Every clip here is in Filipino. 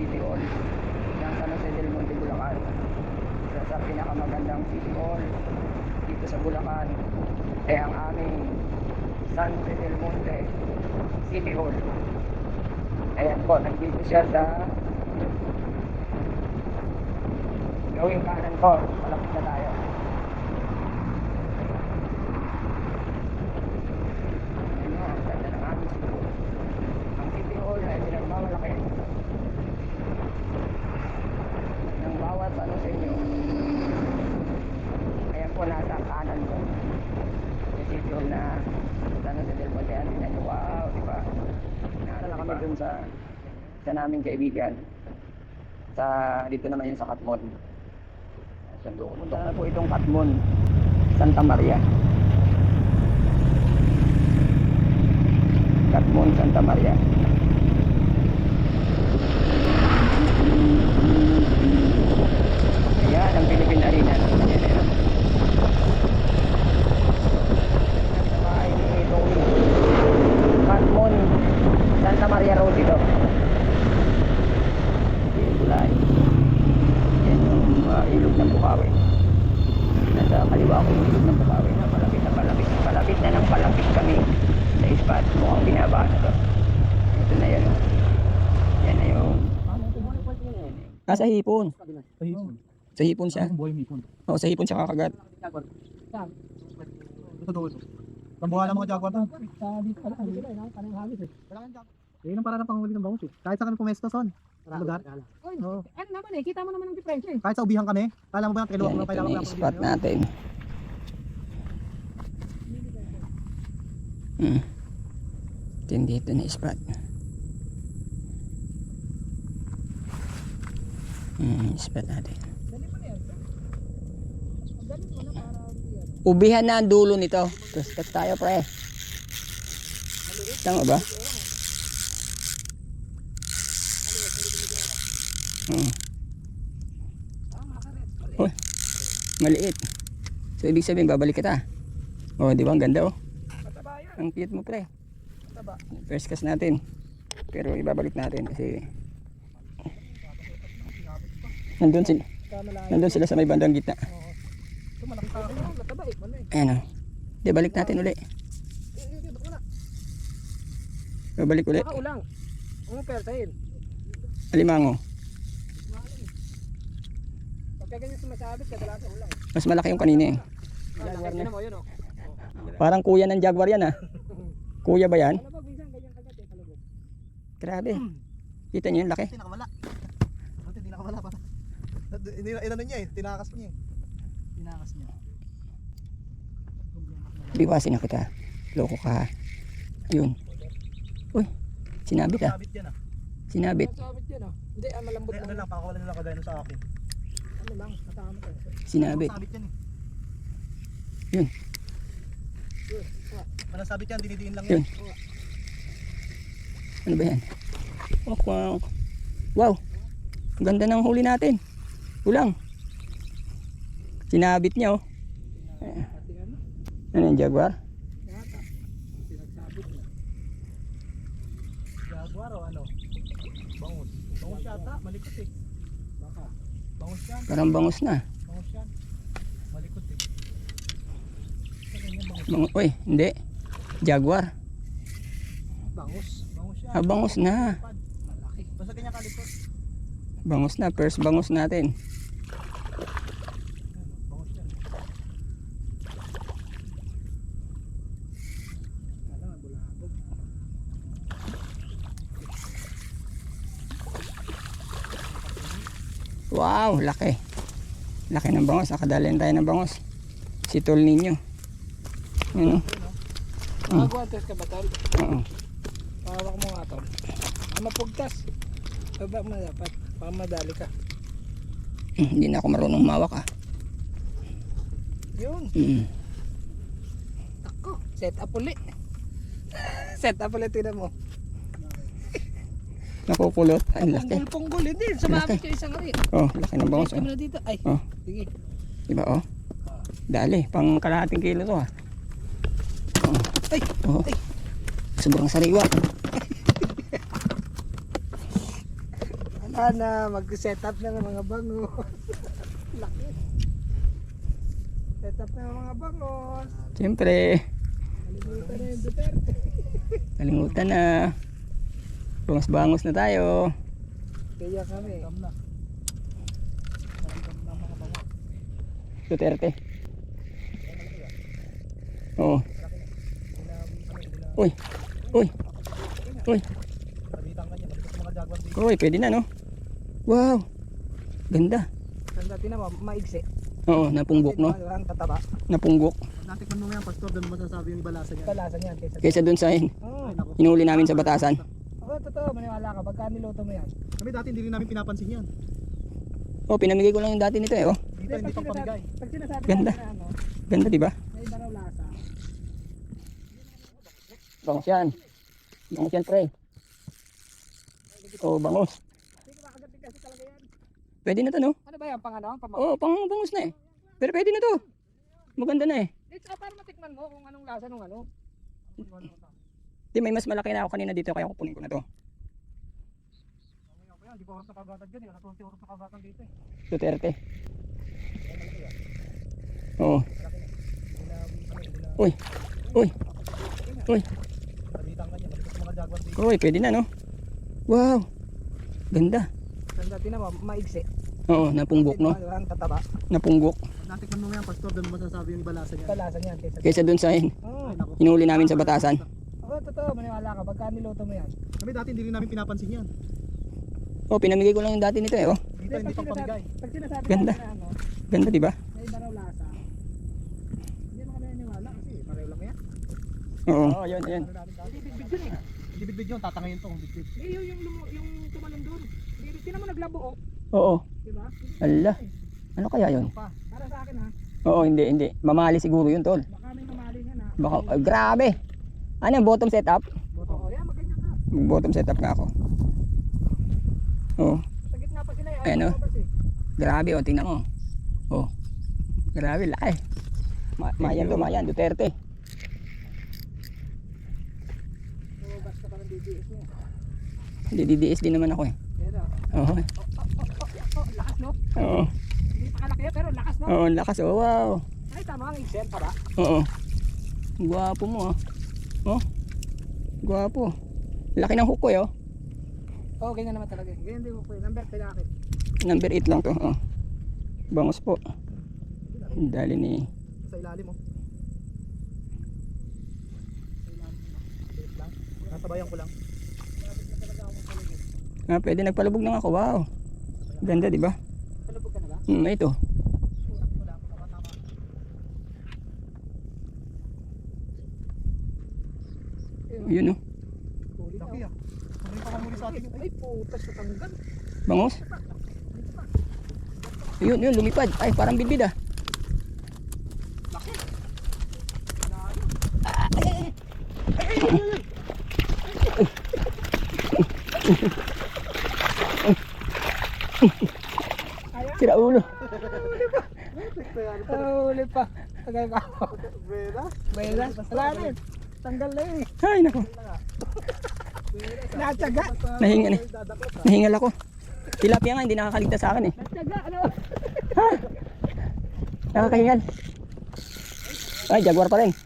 City Hall ng San Jose del Monte, Bulacan. Isa sa pinakamagandang City Hall dito sa Bulacan ay ang aming San del Monte City Hall. Ayan po, nandito siya sa gawing kanan po. Malapit na tayo. Sa naming kaibigan. Sa dito naman yung sa Katmon. Doon. Punta na po itong Katmon. Santa Maria. Katmon, Santa Maria. Ayan, ang Philippine Arena. Katmon, Santa Maria Road ito. Yung tulay. Yan yung uh, ilog ng Bukawi. Nasa kaliwa ko yung ilog ng Bukawi na palapit na palapit. Palapit na kami sa spot. Mukhang binaba na to. Ito na yan. Yan na yung... Ah, sa hipon. Sa hipon siya. buhay hipon. Oo, sa hipon siya kakagat. Ito. Tambuhan ng mga jaguar to. Yan ang parang panghuli ng bangus eh. Kahit sa kami pumesto son. Lugar. Oo. Ano naman eh, kita mo naman ang difference eh. Kahit sa ubihan kami. Kala mo ba yung kiluwag Yan, mo ito kailangan na yung spot natin. Hmm. Yung dito na spot. Hmm, spot natin. Ubihan na ang dulo nito. Step tayo pre. Tama ba? Hmm. Uy, maliit. So ibig sabihin babalik kita. Oh, di ba ang ganda oh. Ang cute mo pre. First cast natin. Pero ibabalik natin kasi nandun sila. Nandun sila sa may bandang gitna. Eh. Eh. Ayan oh. Di balik natin uli. Babalik uli. ulang. Ano pertahin? Alimango. Pagka ganyan sumasabit, kadalasan ulang. Mas malaki yung kanina eh. Na. Yun o. Parang kuya ng jaguar yan ah. Kuya ba yan? Eh? Grabe. Kita niyo yung laki. Hindi nakawala. Buti hindi nakawala pa. Hindi inano niya eh. Tinakas niya eh. Tinakas niya. Biwasin na kita. Loko ka. Ayun. Uy. Sinabit ah. Sabit yan ah. Sinabit. Sabit yan ah. Hindi, ah, malambot lang. Ano lang, pakawala nila kagaya nung sa akin. Ano lang, kasama ko. Sinabit. Sabit yan eh. Yun. Walang sabit yan, dinidiin lang Yun. yan. Ano ba yan? Oh, wow. Wow. Ang ganda ng huli natin. Ulang. Sinabit niya oh. Ano, yung jaguar? Jaguar o ano? Bangus. Bangus yata, malikot eh. Baka. Bangus yan, Parang bangus na. bangus yan. Malikot Bang Uy, hindi. Jaguar. Bangus. Bangus yan. Ah, bangus na. Malaki. Basta ganyan kalikot. Bangus na. First bangus natin. Wow, laki. Laki ng bangus. Nakadalhin tayo ng bangus. Si Tol ninyo. Yun oh. Mm. Magwantes ka ba, tol? Oo. Pahawak mo nga, tol. Ah, mapugtas. Baba mo dapat. Baka madali ka. Hindi na ako marunong mawak ah. Yun. Mm. Ako. Set up uli. Set up ulit, tingnan mo. Nakupulot. Ang laki. Punggol-punggol. Hindi, sumabit yung isang rin. Oh, laki ng bangus. Oh. Ay, Oh. sige. Diba oh? Dali, pang kalahating kilo to ah. Oh. Ay, Oh. ay. Sobrang sariwa. Wala na, mag-set up na ng mga bango. Laki. Set Stop na mga bangos. Siyempre, Kalimutan na yung Duterte. kalimutan na. Bangos-bangos na tayo. Kaya kami. Bangos. Duterte. Oo. Uy. Uy. Uy. Niya. Uy, pwede na no? Wow. Ganda. Sanda tinan mo, maigsi. Oo, napunggok no? Walang tataba. Napunggok. Natikman mo yan, Pastor. Doon masasabi yung balasa niya. Kalasa niyan kaysa. Kaysa dun sa hin- Oh, hinuli namin sa batasan. oh, totoo, maniwala ka. Pagka niluto mo yan. Kami dati hindi rin namin pinapansin yan. Oh, pinamigay ko lang yung dati nito eh. Oh, Dito hindi pang pamigay. Ganda. ano, ganda di ba? may iba raw lasa. Bangos yan. Bangos yan, pre. Oh, bangos. Pwede na to, no? Ano ba yan? Pang ano? Pang Oh, pang bangos na eh. Pero pwede na to. Maganda na eh. It's ah, para matikman mo kung anong lasa nung ano. Di, may mas malaki na ako kanina dito kaya kukunin ko na to. Hindi ko oras na kagatan dyan. eh. Alas 11 oras na kagatan dito. eh. Duterte. Oo. Uy. Uy. Uy. Kabitang na niya. Malipit mga jaguar dito. Uy, pwede na, no? Wow. Ganda. Sanda tinan mo, maigsi. Oo, napunggok, no? Walang tataba. Napunggok. Natikman mo yan, Pastor. Doon masasabi yung balasa niya. Kalasa niyan kaysa. Kaysa dun sa hin- Oh, hinuli namin sa batasan. oh, totoo, maniwala ka. Pagka niluto mo yan. Kami dati hindi rin namin pinapansin yan. Oh, pinamigay ko lang yung dati nito eh. Oh, Dito hindi pang pamigay. Pag sinasabi Ganda. na ano, ganda di ba? may iba raw lasa. Hindi mo kami naniwala kasi pareho lang yan. Oo. Oh, yun, yun. Hindi bitbit yun eh. Hindi bitbit yun. Tatangayin to bitbit. Eh, yung, yung, lumu- yung tumalon doon. Hindi, tinan mo naglabo oh. Oo. Di ba? Ala. Ano kaya yun? Pa. Para sa akin ha. Oo, hindi, hindi. Mamali siguro yun, tol. Baka may mamali nga na. Baka, ay, grabe. Ano yung bottom setup? Oo, yan, magganyan ka. Bottom setup nga ako. Oo. Sa gitna pa sila eh. Ayan, oh. eh. Grabe, oh, tingnan mo. Oh. Grabe, laki. Ma mayan to, mayan. Duterte. Lumabas ka pa ng DBS niya. Hindi, DDS din naman ako eh. Oh. Oo. Oh, oh, oh, lakas no? Oo. Hindi pa kalaki pero lakas no? Oo, lakas. Oh, wow. Ay, tama ang exam para. Oo. Gwapo mo ah. Oh. Gwapo. Laki ng hook ko eh, oh. Oo, oh, ganyan naman talaga. eh. Ganyan din ko po yun. Number pinakit. Number 8 lang to. Oh. Bangos po. Dali ni Sa ilalim mo. Nasabayan ko lang. Ah, pwede nagpalubog na ako. Wow. Ganda, di ba? Palubog ka na ba? Hmm, ito. Yun oh. Na. Laki ah. Ano? Ay, putas sa tanggal. Bangos. Yun, yun, lumipad. Ay, parang bidbid ah. Sira ulo. Huli pa. Tagay ka. Vera? Bayla. Wala na yun. Tanggal na yun eh. Ay, nako. Natsaga. Nahingal eh. Nahingal ako. Tilapia nga, hindi nakakaligtas sa akin eh. Natsaga. Ano? Nakakahingal. Ay, jaguar pa rin.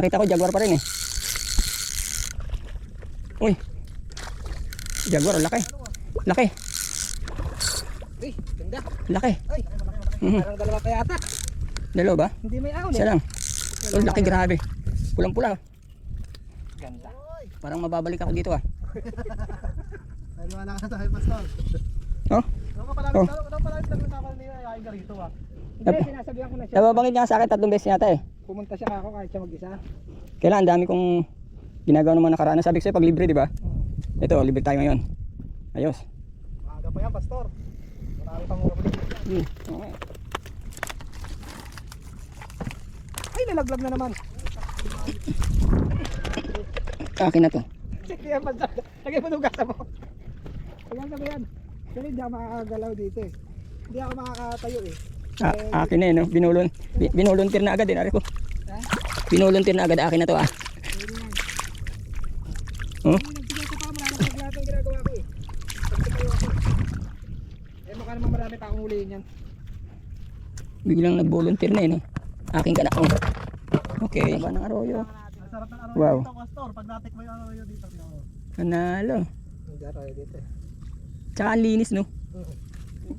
Nakita ko jaguar pa rin eh. Uy. Jaguar, laki. Laki. Uy, ganda. Laki. Ay, Mhm. parang dalawa pa yata. Dalawa ba? Hindi may ahon Isa eh. lang. Oh, laki grabe. Pulang-pula. Ganda. Parang mababalik ako dito ah. Dahil wala ka sa akin, Pastor. Oh? Pala, Oh. rito ah. Na. Nababangit niya sa akin tatlong beses yata eh. Pumunta siya ako kahit siya mag-isa. Kailan, dami kong ginagawa ng mga nakaraan. Sabi ko sa'yo, pag libre, di ba? Ito, libre tayo ngayon. Ayos. Maaga pa yan, Pastor. Hmm. Ay, nalaglag na naman. Akin na to. Yan, basta. Lagay mo nung gasa mo. Ayan na ba yan? Kasi hindi ako makakagalaw dito eh. Hindi ako makakatayo eh. A- akin na eh, no? Binulon. Bi- binuluntir na agad din, ari ko. Ha? Binuluntir na agad, akin na to ah. Pwede na. Oh? Hindi, nagtigil ko pa. Marami pa lahat ng ginagawa ko eh. Pag tumayo ako. Eh, mukha naman marami pa akong huliin yan. Biglang nag-volunteer na yun. Eh. Aking ka na. Oh. Okay. Ba ng arroyo? Sarap ng araw Wow. dito, Pastor. Pag natik mo yung araw dito. Nanalo. Hindi ako dito eh. Tsaka ang linis no.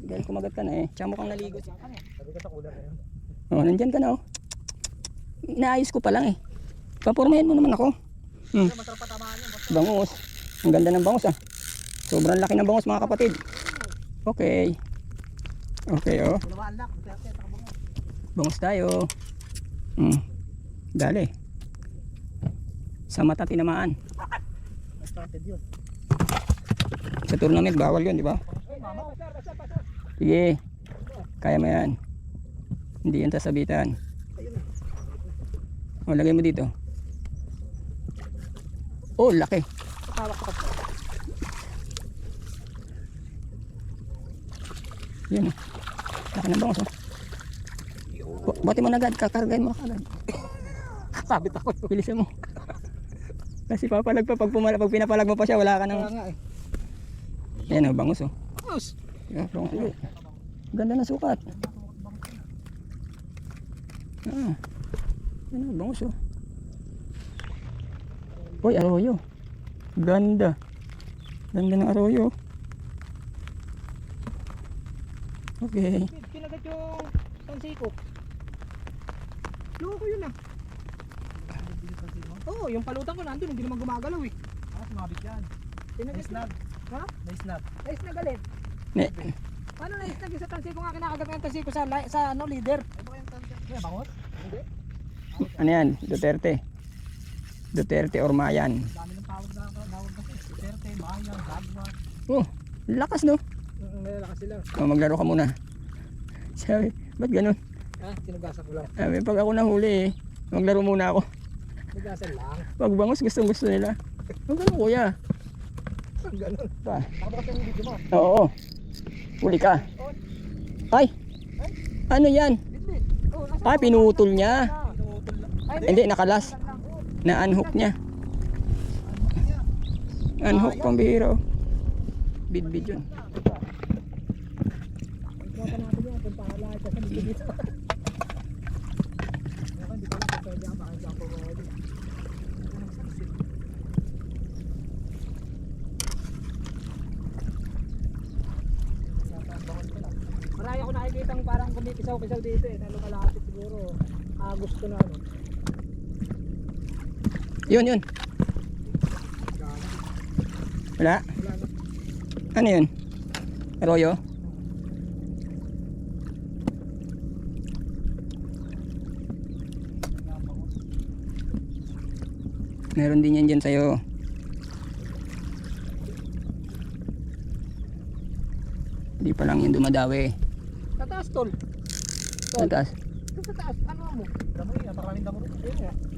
Dahil kumagat ka na eh. Tsaka mukhang naligo. Sabi ko sa kulang yun. Oh, nandyan ka na oh. Inaayos ko pa lang eh. Papormahin mo naman ako. Hmm. Bangus. Ang ganda ng bangus ah. Sobrang laki ng bangus mga kapatid. Okay. Okay oh. Bangus tayo. Hmm. Dali. Sa mata tinamaan. Started yun. Sa tournament bawal yun, di ba? Sige. Kaya mo yan. Hindi yan sasabitan. O, lagay mo dito. Oh, laki. Yan oh. Laki ng bangus oh. Ba- Bati mo na agad, kakargahin mo agad. Sabit ako. Bilisan mo. Kasi papalag pa, pag, pumala, pag pinapalag mo pa siya, wala ka nang... nga eh. Yan oh, bangus oh. Boss. Yeah, bangus ulit. Ganda ng sukat. Ah. Ano, bangus oh. Uy, arroyo. Ganda. Ganda ng arroyo. Okay. Kinagat yung tansi ko. Yun ah. Oo, yung palutan ko nandun, hindi naman gumagalaw eh. Ah, sumabit yan. Snap. Ha? Nice snap. Nais na galit. Ne, Paano nais na sa tansi ko nga kinakagat yung tansi ko sa, li- sa ano, leader? Ano ba yung tansi? Kaya bangot? ano yan? Duterte. Duterte or Mayan. Dami ng tawag na tawag kasi. Duterte, Mayan, Dagwa. Oh, lakas no. Nalalakas sila. Oh, maglaro ka muna. Sabi, ba't ganun? Ah, sinugasan ko lang. Sabi, pag ako nahuli eh, maglaro muna ako. Sinugasan lang. Pag bangus, gustong gusto nila. Ang ganun kuya. Ganun. Pa. Nakabukas yung video mo. Oo. Huli ka. Ay! Ano yan? Oh, Ah, pinutol niya. Pinutol. Ay, Hindi, nakalas. Na-unhook niya. Unhook pang bihiro. Bidbid yun. Pagkata natin yan, punta ka lahat sa video dito. Ako, hindi ko lang kung pwede ako makikita po mo ulit. Marami ako nakikita parang kumikisaw-kisaw dito eh, na lumalapit siguro. Ah, gusto na ano. Yun, yun. Wala? Ano yun? Arroyo? Meron din yan dyan sa'yo. Hindi pa lang yung dumadawi. Sa taas, tol. Sa taas. Sa taas, ano mo? Damo yun. Napakaraming damo rin. Nga.